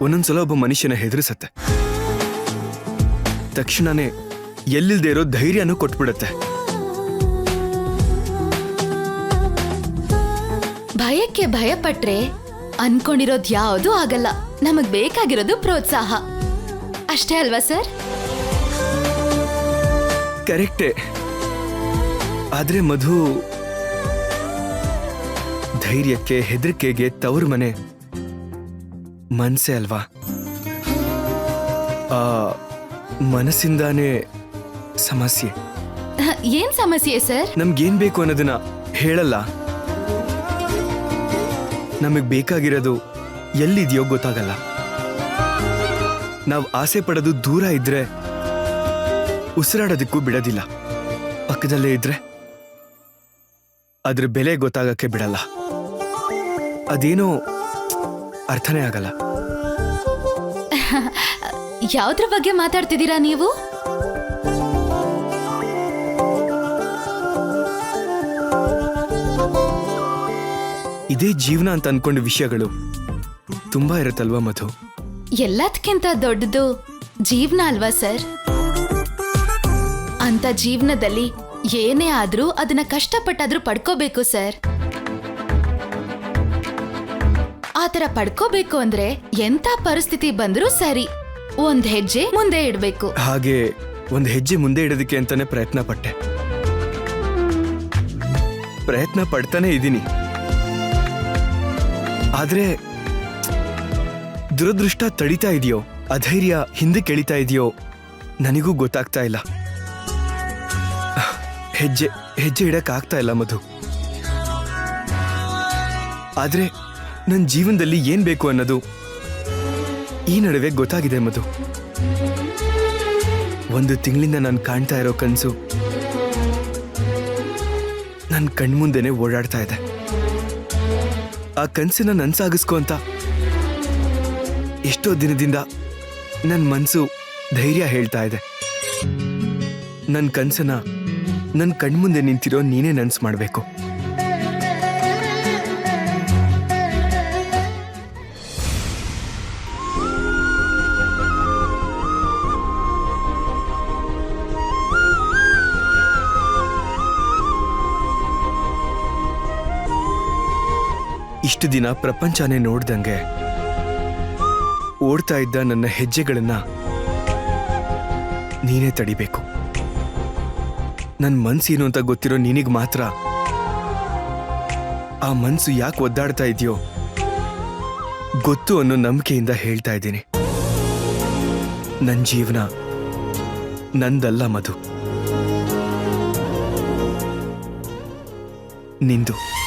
ಒಂದೊಂದ್ಸಲ ಒಬ್ಬ ಮನುಷ್ಯನ ಹೆದರಿಸತ್ತೆ. ತಕ್ಷಣನೇ ಎಲ್ಲಿಲ್ದೇ ಇರೋ ಧೈರ್ಯನೂ ಕೊಟ್ಬಿಡತ್ತೆ. ಭಯಕ್ಕೆ ಭಯಪಟ್ರೆ ಅನ್ಕೊಂಡಿರೋದ್ ಯಾವುದು ಆಗಲ್ಲ. ನಮಗ್ ಬೇಕಾಗಿರೋದು ಪ್ರೋತ್ಸಾಹ. ಅಷ್ಟೇ ಅಲ್ವಾ ಸರ್? ಕರೆಕ್ಟೇ. ಆದ್ರೆ ಮಧು ಧೈರ್ಯಕ್ಕೆ ಹೆದರಿಕೆಗೆ ತವರು ಮನೆ ಮನ್ಸೆ ಅಲ್ವಾ? ಆ ಮನಸ್ಸಿಂದಾನೇ ಸಮಸ್ಯೆ. ಏನ್ ಸಮಸ್ಯೆ ಸರ್? ನಮ್ಗೇನ್ ಬೇಕು ಅನ್ನೋದನ್ನ ಹೇಳಲ್ಲ. ನಮಗ್ ಬೇಕಾಗಿರೋದು ಎಲ್ಲಿದೆಯೋ ಗೊತ್ತಾಗಲ್ಲ. ನಾವ್ ಆಸೆ ಪಡೋದು ದೂರ ಇದ್ರೆ ಉಸಿರಾಡೋದಕ್ಕೂ ಬಿಡೋದಿಲ್ಲ. ಪಕ್ಕದಲ್ಲೇ ಇದ್ರೆ ಅದ್ರ ಬೆಲೆ ಗೊತ್ತಾಗಕ್ಕೆ ಬಿಡಲ್ಲ. ಅದೇನೋ ಅರ್ಥನೇ ಆಗಲ್ಲ. ಯಾವ್ದ್ರ ಬಗ್ಗೆ ಮಾತಾಡ್ತಿದ್ದೀರಾ ನೀವು? ಇದೇ ಜೀವನ ಅಂತ ಅನ್ಕೊಂಡ ವಿಷಯಗಳು ತುಂಬಾ ಇರುತ್ತಲ್ವಾ ಮಧು? ಎಲ್ಲದಕ್ಕಿಂತ ದೊಡ್ಡದು ಜೀವನ ಅಲ್ವಾ ಸರ್? ಅಂತ ಜೀವನದಲ್ಲಿ ಏನೇ ಆದ್ರೂ ಅದನ್ನ ಕಷ್ಟಪಟ್ಟಾದ್ರೂ ಪಡ್ಕೋಬೇಕು ಸರ್. ಆತರ ಪಡ್ಕೋಬೇಕು ಅಂದ್ರೆ ಎಂತ ಪರಿಸ್ಥಿತಿ ಬಂದ್ರೂ ಸರಿ. ಒಂದ್ ಹೆಜ್ಜೆ ಮುಂದೆ ಇಡ್ಬೇಕು. ಹಾಗೆ ಒಂದು ಹೆಜ್ಜೆ ಮುಂದೆ ಇಡೋದಕ್ಕೆ ಅಂತಾನೆ ಪ್ರಯತ್ನ ಪಟ್ಟೆ. ಪ್ರಯತ್ನ ಪಡ್ತಾನೆ ಇದ್ದೀನಿ. ಆದ್ರೆ ದುರದೃಷ್ಟ ತಡಿತಾ ಇದೆಯೋ, ಅಧೈರ್ಯ ಹಿಂದೆ ಕೆಳಿತಾ ಇದೆಯೋ, ನನಗೂ ಗೊತ್ತಾಗ್ತಾ ಇಲ್ಲ. ಹೆಜ್ಜೆ ಹೆಜ್ಜೆ ಇಡಕ್ ಆಗ್ತಾ ಇಲ್ಲ ಮಧು. ಆದ್ರೆ ನನ್ನ ಜೀವನದಲ್ಲಿ ಏನ್ ಬೇಕು ಅನ್ನೋದು. ಈ ನಡುವೆ ಗೊತ್ತಾಗಿದೆ ಮಧು. ಒಂದು ತಿಂಗಳಿಂದ ನಾನು ಕಾಣ್ತಾ ಇರೋ ಕನಸು. ನನ್ನ ಕಣ್ಮುಂದೆನೆ ಓಡಾಡ್ತಾ ಇದೆ. ಆ ಕನಸನ್ನ ನನ್ಸಾಗಿಸ್ಕೊ ಅಂತ. ಎಷ್ಟೋ ದಿನದಿಂದ ನನ್ನ ಮನಸ್ಸು ಧೈರ್ಯ ಹೇಳ್ತಾ ಇದೆ. ನನ್ನ ಕನಸನ್ನ ನನ್ನ ಕಣ್ಮುಂದೆ ನಿಂತಿರೋ ನೀನೇ ನನ್ಸು ಮಾಡಬೇಕು. ಇಷ್ಟು ದಿನ ಪ್ರಪಂಚನೇ ನೋಡ್ದಂಗೆ. ಓಡ್ತಾ ಇದ್ದ ನನ್ನ ಹೆಜ್ಜೆಗಳನ್ನ ನೀನೇ ತಡಿಬೇಕು. ನನ್ನ ಮನ್ಸೇನು ಅಂತ ಗೊತ್ತಿರೋ ನಿನಗ್ ಮಾತ್ರ. ಆ ಮನ್ಸು ಯಾಕೆ ಒದ್ದಾಡ್ತಾ ಇದೆಯೋ ಗೊತ್ತು ಅನ್ನೋ ನಂಬಿಕೆಯಿಂದ ಹೇಳ್ತಾ ಇದ್ದೀನಿ. ನನ್ನ ಜೀವನ ನಂದಲ್ಲ ಮಧು. ನಿಂದು.